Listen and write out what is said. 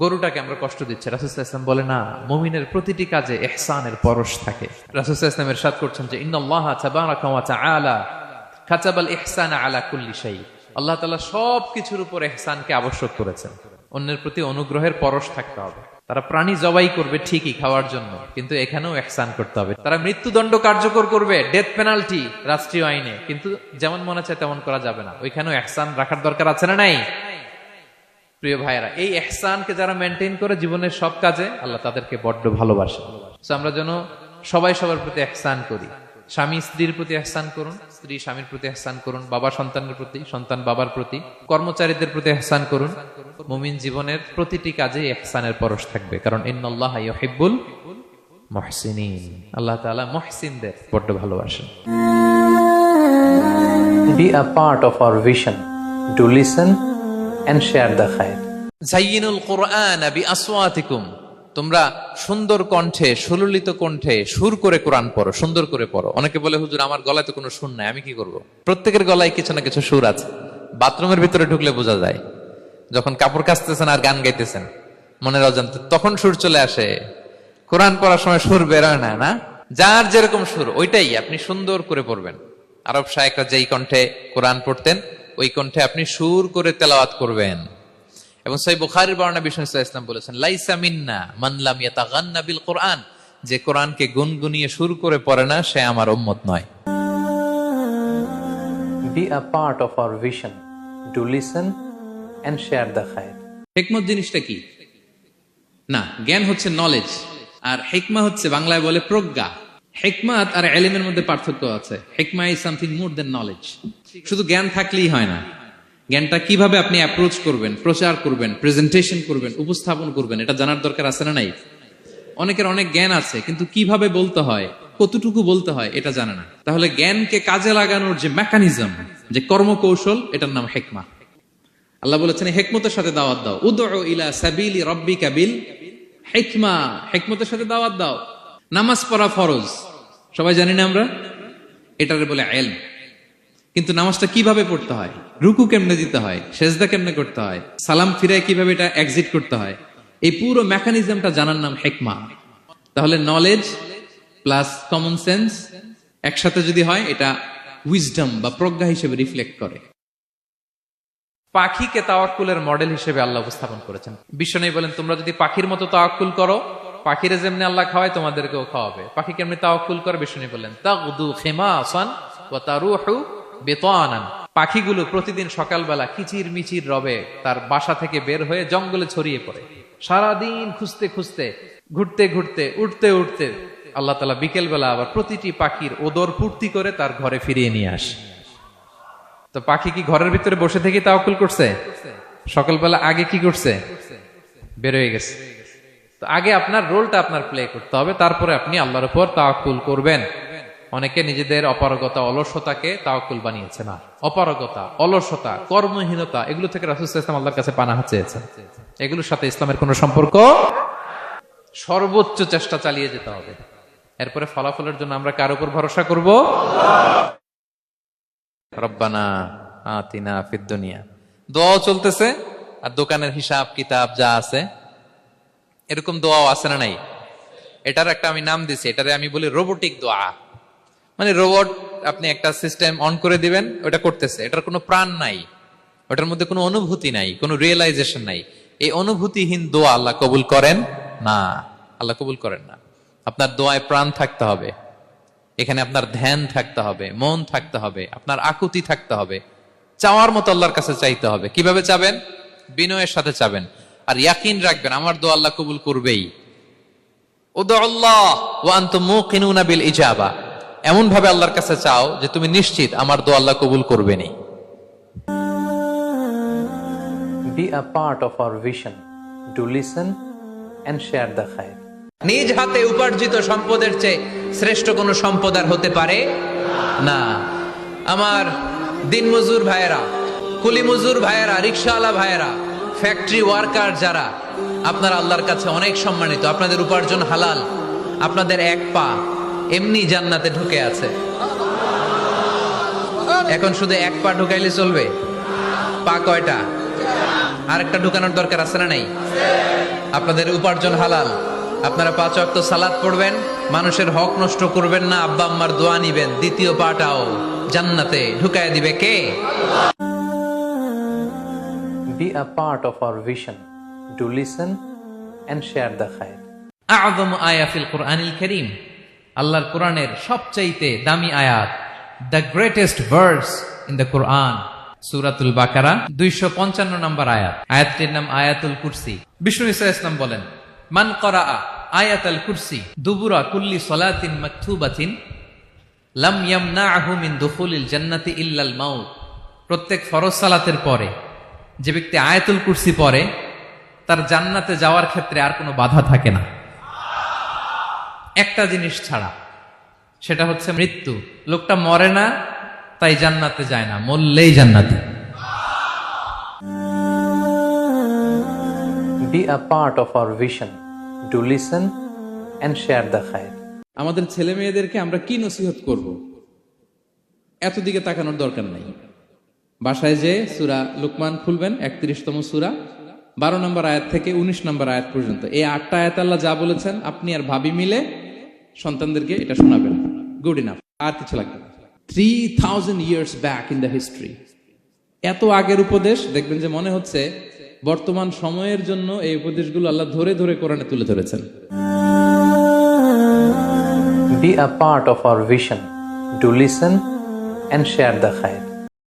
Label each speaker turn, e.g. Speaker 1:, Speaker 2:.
Speaker 1: গরুটাকে আমরা কষ্ট দিচ্ছি। রাসুসাহ ইসলাম বলে, না, মুমিনের প্রতিটি কাজে এহসানের পরশ থাকে। রাসুসাহ ইসলামের সাথ করছেন যে আল্লাহ তাআলা সব কিছুর উপর এহসানকে আবশ্যক করেছেন। অন্যের প্রতি অনুগ্রহের পরশ থাকতে হবে। তারা প্রাণী জবাই করবে ঠিকই খাওয়ার জন্য, কিন্তু এখানেও এহসান করতে হবে। তারা মৃত্যুদণ্ড কার্যকর করবে ডেথ পেনাল্টি রাষ্ট্রীয় আইনে, কিন্তু যেমন মনে চায় তেমন করা যাবে না। ওইখানেও এহসান রাখার দরকার আছে না নাই? প্রিয় ভাইয়েরা, এই এহসানকে যারা মেনটেন করে জীবনের সব কাজে আল্লাহ তাদেরকে বড্ড ভালোবাসে। আমরা যেন সবাই সবার প্রতি এহসান করি। স্বামী স্ত্রীর প্রতি এহসান করুন, স্ত্রী স্বামীর প্রতি এহসান করুন, বাবা সন্তানের প্রতি, সন্তান বাবার প্রতি, কর্মচারীদের প্রতি এহসান করুন। মুমিন জীবনের প্রতিটি কাজে এহসানের পরশ থাকবে, কারণ ইন্নাল্লাহ ইউহিব্বুল মুহসিনিন। আল্লাহ তাআলা মুহসিনদের বড্ড ভালোবাসেন।
Speaker 2: Be a part of our vision. To listen and share the khair.
Speaker 1: জাইয়িনুল কোরআন বিআসওয়াতিকুম তোমরা সুন্দর কণ্ঠে, সুললিত কণ্ঠে সুর করে কোরআন পড়ো, সুন্দর করে পড়ো। অনেকে বলে, হুজুর, আমার গলায় তো কোনো সুর নাই, আমি কি করব? প্রত্যেকের গলায় কিছু না কিছু সুর আছে। বাথরুমের ভিতরে ঢুকলে বোঝা যায়, যখন কাপড় কাচতেছেন আর গান গাইতেছেন, মনের অজান্তে তখন সুর চলে আসে। কোরআন পড়ার সময় সুর বেরোয় না না? যার যেরকম সুর, ওইটাই আপনি সুন্দর করে পড়বেন। আরব শায়করা যেই কণ্ঠে কোরআন পড়তেন ওই কণ্ঠে আপনি সুর করে তেলাওয়াত করবেন। এবং সেই বুখারীর বর্ণনা বিষ্ণু ইসলাম বলেছেন লাইসা মিন্না মানলাম ইয়াতাগান্না বিল কোরআন। যে কোরআনকে গুনগুনিয়ে সুর করে পড়ে না সে আমার উম্মত নয়।
Speaker 2: Be a part of our vision to listen and share the khair.
Speaker 3: হেকমত জিনিসটা কি? না জ্ঞান হচ্ছে নলেজ আর হেকমা হচ্ছে বাংলায় বলে প্রজ্ঞা। হেকমাত আর এলিমের মধ্যে পার্থক্য আছে। হেকমা is something more than knowledge শুধু জ্ঞান থাকলেই হয় না। জ্ঞানটা কীভাবে আপনি অ্যাপ্রোচ করবেন, প্রচার করবেন প্রেজেন্টেশন করবেন, উপস্থাপন করবেন, এটা জানার দরকার আছে না নাই? অনেকের অনেক জ্ঞান আছে, কিন্তু কীভাবে বলতে হয়, কতটুকু বলতে হয়, এটা জানে না। তাহলে জ্ঞানকে কাজে লাগানোর যে মেকানিজম যে কর্মকৌশল, এটার নাম হেকমা। আল্লাহ বলেছেন, হেকমতের সাথে দাওয়াত দাও। উদউ ইলা সাবিলি রব্বিকা বিল হেকমা। হেকমতের সাথে দাওয়াত দাও। নামাজ পড়া ফরজ। সবাই জানি না আমরা? এটারে বলে এলম। কিন্তু নামাজটা কীভাবে পড়তে হয়? রুকু কেমনে দিতে হয়? সেজদা কেমনে করতে হয়? সালাম ফিরে কীভাবে এটা এক্সিট করতে হয়? এই পুরো মেকানিজমটা জানার নাম হেকমা তাহলে নলেজ প্লাস কমন সেন্স একসাথে যদি হয়, এটা উইজডম বা প্রজ্ঞা হিসেবে রিফ্লেক্ট করে।
Speaker 1: পাখিকে তাওয়াক্কুলের মডেল হিসেবে আল্লাহ উপস্থাপন করেছেন। বিশ্ব বিশ্বনবী বলেন, তোমরা যদি পাখির মতো তাওয়াক্কুল করো পাখিরে যেমনি আল্লাহ খাওয়ায়, তোমাদেরকেও খাওয়াবে। পাখি কেমনি তাওয়াক্কুল করে বিশ্বনবী বললেন, তাগদু খিমাসান ওয়া তারুহু বিতানান। পাখিগুলো প্রতিদিন সকালবেলা কিচির মিচির রবে, তার বাসা থেকে বের হয়ে জঙ্গলে ছড়িয়ে পড়ে। সারাদিন খুঁজতে খুঁজতে, ঘুরতে ঘুরতে, উঠতে উঠতে আল্লাহ তালা বিকেল বেলা আবার প্রতিটি পাখির ওদর পূর্তি করে তার ঘরে ফিরিয়ে নিয়ে আসে। তো পাখি কি ঘরের ভিতরে বসে থেকে তাওকুল করছে? সকালবেলা আগে কি করছে? বের হয়ে গেছে। তো আগে আপনার রোলটা আপনার প্লে করতে হবে, তারপরে আপনি আল্লাহর উপর তাওকুল করবেন। অনেকে নিজেদের অপারগতা, অলসতাকে তাওকুল বানিয়েছে না অপারগতা, অলসতা, কর্মহীনতা, এগুলো থেকে রাসুল ইসলাম আল্লাহর কাছে পানাহা চেয়েছেন। এগুলোর সাথে ইসলামের কোনো সম্পর্ক? সর্বোচ্চ চেষ্টা চালিয়ে যেতে হবে। এরপরে ফলাফলের জন্য আমরা কার উপর ভরসা করব? রব্বানা আতিনা ফিদ দুনিয়া। দোয়াও চলতেছে, আর দোকানের হিসাব, কিতাব যা আছে এরকম দোয়াও আছে না নাই? এটার একটা আমি নাম দিছি, এটারে আমি বলি রোবোটিক দোয়া। মানে রোবট আপনি একটা সিস্টেম অন করে দিবেন, ওটা করতেছে। এটার কোনো প্রাণ নাই, ওটার মধ্যে কোনো অনুভূতি নাই, কোনো রিয়েলাইজেশন নাই। এই অনুভূতিহীন দোয়া আল্লাহ কবুল করেন? না, আল্লাহ কবুল করেন না। আপনার দোয়ায় প্রাণ থাকতে হবে, এখানে আপনার ধ্যান থাকতে হবে, মন থাকতে হবে, আপনার আকুতি থাকতে হবে। চাওয়ার মতো আল্লাহর কাছে চাইতে হবে। কীভাবে চাবেন? বিনয়ের সাথে চাবেন। আর ইয়াকিন রাখবেন আমার দোয়া আল্লাহ কবুল করবেই। বিল ইজাবা। এমন ভাবে আল্লাহর কাছে চাও যে তুমি নিশ্চিত আমার দোয়া আল্লাহ কবুল করবেনি.
Speaker 3: নিজ হাতে উপার্জিত সম্পদের চেয়ে শ্রেষ্ঠ কোনো সম্পদ আর হতে পারে না। আমার দিনমজুর ভাইয়েরা কুলি মজুর ভাইয়েরা রিক্সাওয়ালা ভাইয়েরা ফ্যাক্টরি ওয়ার্কার যারা, আপনারা আল্লাহর কাছে অনেক সম্মানিত। আপনাদের উপার্জন হালাল, আপনাদের এক পা এমনি জান্নাতে ঢুকে আছে। এখন শুধু এক পা ঢুকাইলে চলবে? পা কয়টা?
Speaker 1: আরেকটা ঢুকানোর দরকার আছে না নাই? আপনাদের উপার্জন হালাল, আপনারা পাঁচ অক্ত সালাদ পড়বেন, মানুষের হক নষ্ট করবেন না, আব্বা আম্মার দোয়া নিবেন। দ্বিতীয় পাটাও জান্নাতে ঢুকায় দিবে কে?
Speaker 2: A part of our vision. Do listen and share the khair.
Speaker 1: আযম আয়াফিল কোরআনিল করিম আল্লাহর কোরআনের সবচাইতে দামি আয়াত, the greatest verse in the Quran সূরাতুল বাকারা, দুইশো পঞ্চান্ন নম্বর আয়াত আয়াতটির নাম আয়াতুল কুরসি বিষ্ণু ইসা ইসলাম বলেন, মান করা আয়াতাল কুরসি দুবুরা কুল্লি সলাতিন মাকতুবাতিন লাম ইয়ামনাহু মিন দুখুলিল জান্নাতি ইল্লাল মাউত প্রত্যেক ফরজ সালাতের পরে যে ব্যক্তি আয়াতুল কুরসি পরে তার জান্নাতে যাওয়ার ক্ষেত্রে আর কোনো বাধা থাকে না। একটা জিনিস ছাড়া সেটা হচ্ছে মৃত্যু। লোকটা মরে না তাই জান্নাতে যায় না মরলেই জান্নাতি।
Speaker 2: Be a part of our vision. Do listen and share the khair.
Speaker 3: আমাদের ছেলে মেয়েদেরকে আমরা কি নসিহত করব? এত দিকে তাকানোর দরকার নাই। বাসায় যে সুরা লুকমান খুলবেন, একত্রিশতম সুরা। বারো নম্বর আয়াত থেকে উনিশ নম্বর আয়াত পর্যন্ত। এই আটটা আয়াত আল্লাহ যা বলেছেন, আপনি আর ভাবি মিলে সন্তানদেরকে এটা শোনাবেন। গুড ইনাফ আর কিছু লাগবে three thousand years back in the history এত আগের উপদেশ, দেখবেন যে মনে হচ্ছে বর্তমান সময়ের জন্য এই উপদেশগুলো আল্লাহ ধরে ধরে কোরআনে তুলে ধরেছেন।
Speaker 2: Be a part of our vision. Do listen and share the khair.